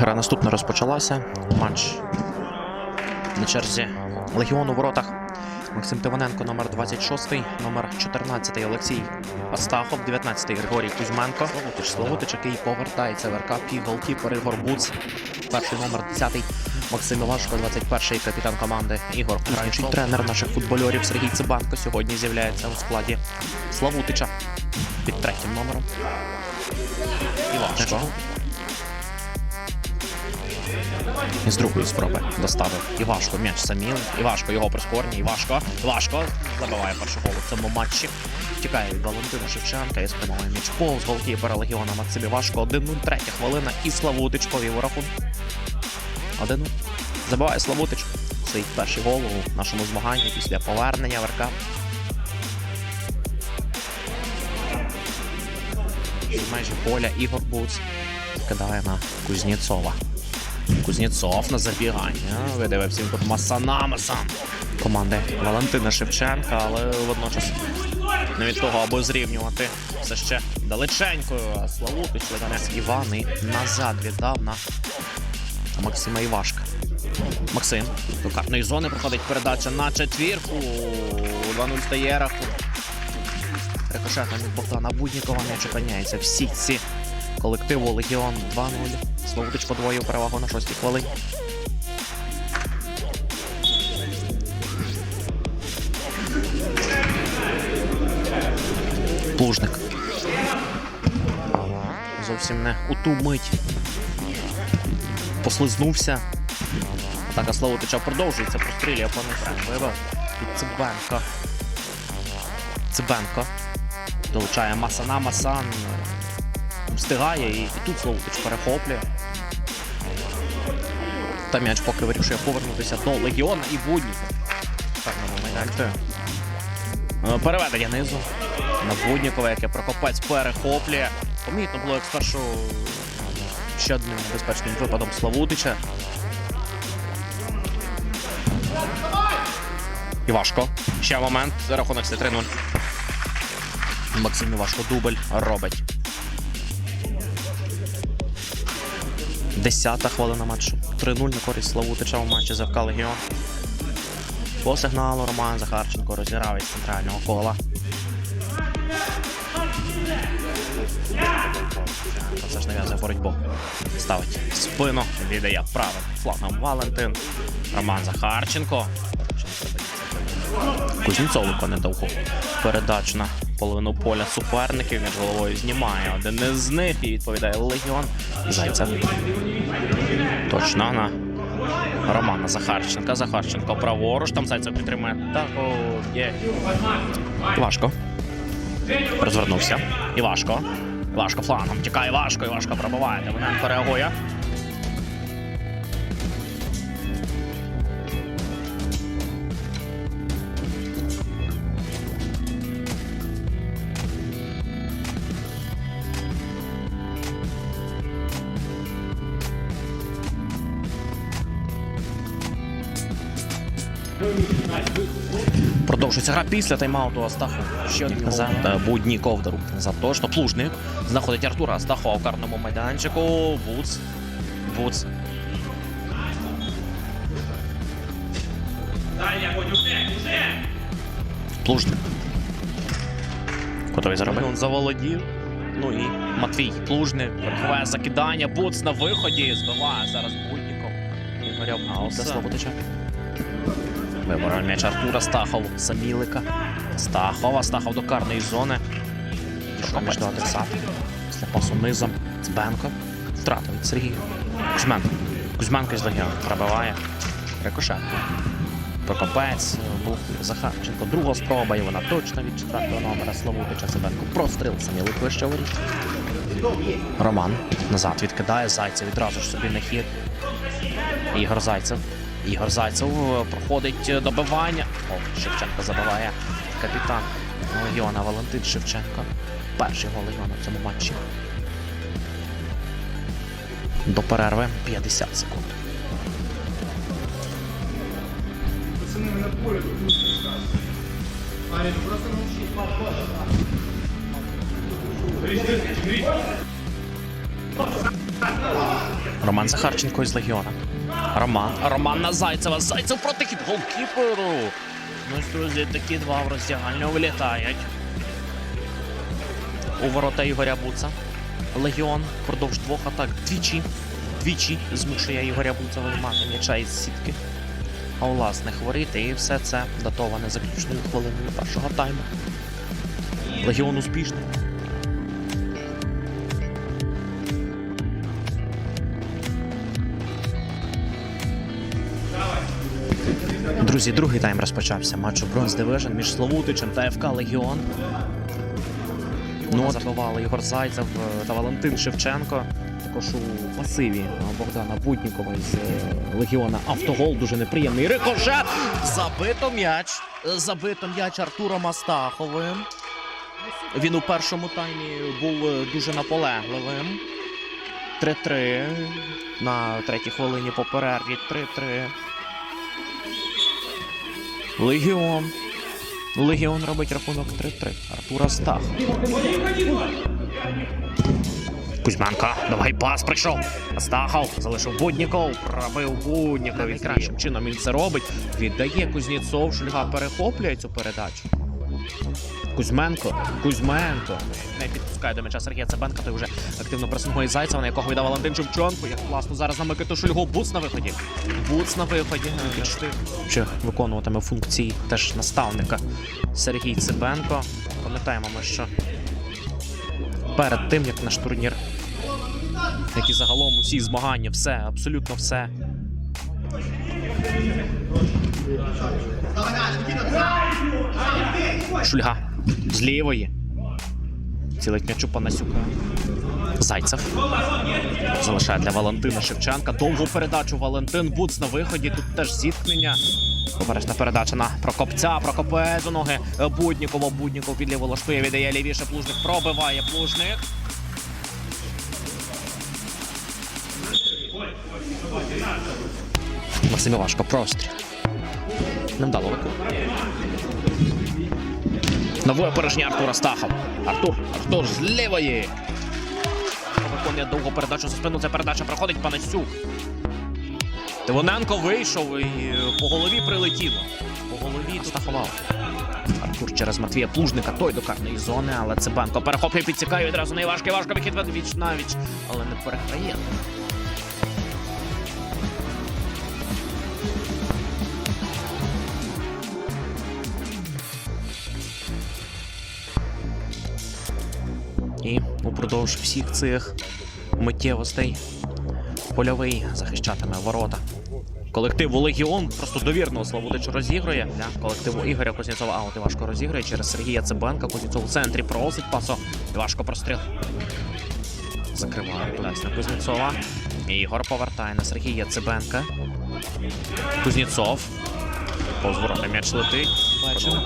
Наступна розпочалася. Матч на черзі Легіон у воротах. Максим Тиваненко, номер 26, номер 14 Олексій Астахов, 19 Григорій Кузьменко. Славутич Славутич, який повертається в РК Пі, голкіпер Ігор Буц. Перший номер 10 Максим Івашко, 21-й капітан команди Ігор Кузьмичий. Тренер наших футбольорів Сергій Цибанко сьогодні з'являється у складі Славутича під третім номером. Івашко. І з другої спроби доставив Івашко м'яч саміл. Івашко його прискорення. Івашко. Івашко забиває перший гол у цьому матчі. Тікає від Валентина Шевченка і спрямовує м'яч повз голкіпера Легіона Максим Івашко. 1-0, третя хвилина. І Славутич повів у рахунку. 1-0. Забиває Славутич. Свій перший гол у нашому змаганні після повернення в РК. З поля Ігор Буц кидає на Кузнєцова. Кузнєцов на забігання. Видивився він тут Масана Команди Валентина Шевченка, але водночас не від того, аби зрівнювати все ще далеченькою. А Славутич Ленес Іван і назад віддав на Максима Івашка. Максим до картної зони проходить передача на четвірку. 2-0 стає рахунок. Рикошетом від Богдана Буднікова м'яч опиняється в сітці колективу Легіон 2-0. Славутич подвоїв перевагу на шостій хвилині. Плужник. Зовсім не у ту мить. Послизнувся. Атака Славутича продовжується, прострілює Вибив. І Цибенко. Цибенко. Долучає Масана Масан. Встигає і, і тут Славутич перехоплює. Та м'яч поки вирішує повернутися до Легіона і Будніков. Певному майданчику. Е, Переведення низу на Буднікова, яке Прокопець перехоплює. Помітно було, як спершу ще одним безпечним випадом Славутича. Івашко. Ще момент. Рахунок це 3-0. Максим Івашко дубль робить. Десята хвилина матчу. 3-0 на користь Славутича у матчі ЗФК Легіон. По сигналу Роман Захарченко розіграв із центрального кола. Це ж нав'язує боротьбу. Ставить спину, віддає правим флангом Валентин. Роман Захарченко. Кузнєцов виконує довгу передачу на половину поля суперників. Між головою знімає один із них і відповідає Легіон. Зайцев. Точно на Романа Захарченка. Захарченко праворуч. Там Зайцев підтримує. Так, о, є. Важко. Розвернувся. Івашко. Івашко флангом. Тікає Івашко. Івашко пробиває. Демоненко реагує. Продовжується гра після тайм-ауту Астахов. Ще один назад. Е, Будніков дарує назад точно. Плужник. Знаходить Артура Астахова в карному майданчику. Буц. Буц. Плужник. Котовий заробив. Він заволодів. Ну і Матвій Плужник. Верхове закидання. Буц на виході. Збиває зараз Будніков. Ігоря Ауса. Слободича. Виборов м'яч Артура Стахов, Самілика. Стахов, Астахов до карної зони. Дійшов до адресата. Після пасу низом. Цбенко. Втратив від Сергія. Кузьменко. Кузьменко із Легіону пробиває. Рикошет. Прокопець. Був Захарченко. Друга спроба, і вона точно від четвертого номера Славутича Цибенко. Простріл Самілик вище воріт. Роман назад відкидає Зайцев відразу ж собі на хід. Ігор Зайцев. Ігор Зайцев е, проходить е, добивання. О, Шевченко забиває капітан Легіона Валентин Шевченко. Перший гол Легіона в цьому матчі. До перерви 50 секунд. Роман Захарченко із Легіона. Роман. Роман Зайцева. Зайцев проти хід голкіперу. Ну ось, друзі, такі два в роздягальню влітають. У ворота Ігоря Буца. Легіон впродовж двох атак двічі. Двічі змушує Ігоря Буца виймати м'яча із сітки. А у власних воріт і все це датоване заключною хвилиною першого тайму. Легіон успішний. Друзі, другий тайм розпочався. Матч у Бронз Division між Славутичем та ФК Легіон. Ну, забивали Ігор Зайцев е, та Валентин Шевченко. Також у пасиві Богдана Буднікова з е, Легіона автогол. Дуже неприємний рикошет. Забито м'яч. Е, Забито м'яч Артуром Астаховим. Він у першому таймі був дуже наполегливим. 3-3. На третій хвилині по перерві 3-3. Легіон. Легіон робить рахунок 3-3. Артура Стах. Кузьменка, давай пас прийшов. Астахов залишив Будніков, пробив Будніков. Він кращим чином він це робить. Віддає Кузнєцов, Шульга перехоплює цю передачу. Кузьменко, Кузьменко. Не підпускає до м'яча Сергія Цебенка, той вже активно пресингує Зайцева, на якого йде Валентин Шевченко. Як класно зараз на Микиту Шульгу. Буц на виході. Буц на виході. Ще виконуватиме функції теж наставника Сергій Цибенко. Пам'ятаємо ми, що перед тим, як наш турнір, як і загалом усі змагання, все, абсолютно все. Шульга з лівої. Цілить м'ячу Панасюка. Зайцев. Залишає для Валентина Шевченка. Довгу передачу Валентин Буц на виході. Тут теж зіткнення. Поперечна передача на Прокопця. Прокопець у ноги Буднікова. Будніков під ліву лаштує, віддає лівіше. Плужник пробиває Плужник. Максим Івашко, простріл. Невдало виконує. Нове опереження Артура Стахов. Артур, Артур з лівої. Виконує довгу передачу за спину. Ця передача проходить Панасюк. Тивоненко вийшов і е, по голові прилетіло. По голові Стаховав. Артур через Матвія Плужника, той до карної зони, але Цибенко перехоплює, підсікає відразу найважкий, важко вихід віч навіч, але не переграє. Упродовж всіх цих миттєвостей польовий захищатиме ворота. Колективу Легіон просто довірно Славутич розігрує. Для колективу Ігоря Кузнєцова аут Івашко розігрує через Сергія Цибенка. Кузнєцов у центрі просить пасо. Івашко простріл. Закриває на Кузнєцова. Ігор повертає на Сергія Цибенка. Кузнєцов. Повз ворота м'яч летить. Бачимо.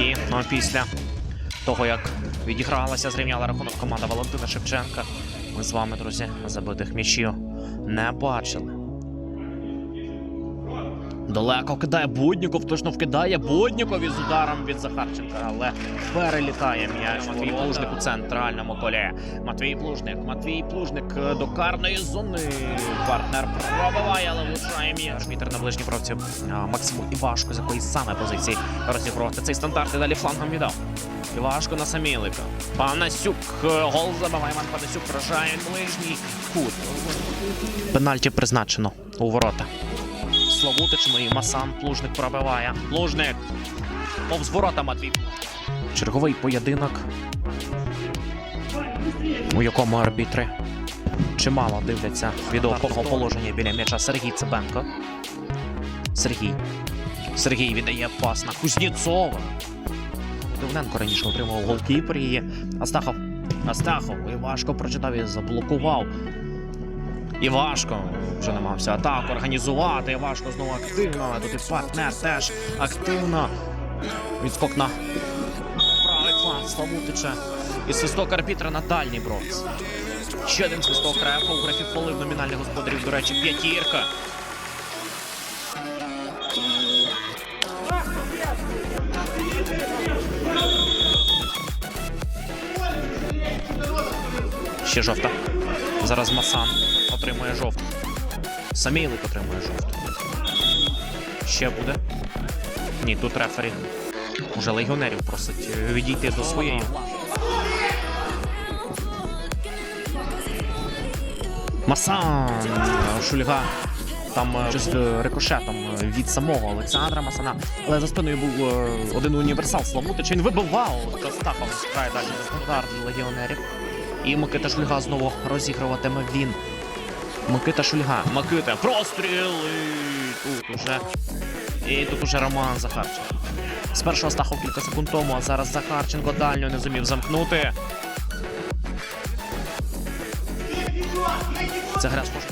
І ну, після того, як відігралася, зрівняла рахунок команда Валентина Шевченка. Ми з вами, друзі, забитих м'ячів не бачили. Далеко кидає Будніков, точно вкидає Будніков із ударом від Захарченка, але перелітає м'яч Матвій Плужник у центральному колі. Матвій Плужник, Матвій Плужник е, до карної зони. Партнер пробиває, але влучає м'яч. Вітер на ближній бровці а, Максиму Івашко, з якої саме позиції розігрувати цей стандарт і далі флангом віддав. Івашко на Самілика. Панасюк. е, Гол забиває Іван Панасюк. Вражає ближній кут. Пенальті призначено у ворота. Славутич, ну і Масан Плужник пробиває. Плужник. Повз ворота Матвій. Черговий поєдинок, у якому арбітри чимало дивляться відео положення біля м'яча Сергій Цибенко. Сергій. Сергій віддає пас на Кузнєцова. Дивненко раніше отримав голкіпер її. Астахов. Астахов. І важко прочитав і заблокував. І важко вже намагався атаку організувати. Важко знову активно. Тут і партнер теж активно. Відскок на правий фланг Славутича. І свисток арбітра на дальній бронз. Ще один свисток рефа у графі полив номінальних господарів. До речі, п'ятірка. Ще жовта. Зараз Масан отримує жовту. Самійлик отримує жовту. Ще буде. Ні, тут рефері. Уже легіонерів просить е, відійти до своєї. Масан! Шульга. Там е, чисто рикошетом е, від самого Олександра Масана. Але за спиною був е, один універсал Славутич. Він вибивав Костахов грає далі за стандарт легіонерів. І Микита Шульга знову розігруватиме він. Микита Шульга. Микита. Простріл! Тут уже. І тут уже Роман Захарченко. Спершу Астахов кілька секунд тому, а зараз Захарченко дальньо не зумів замкнути. Це гра схожа.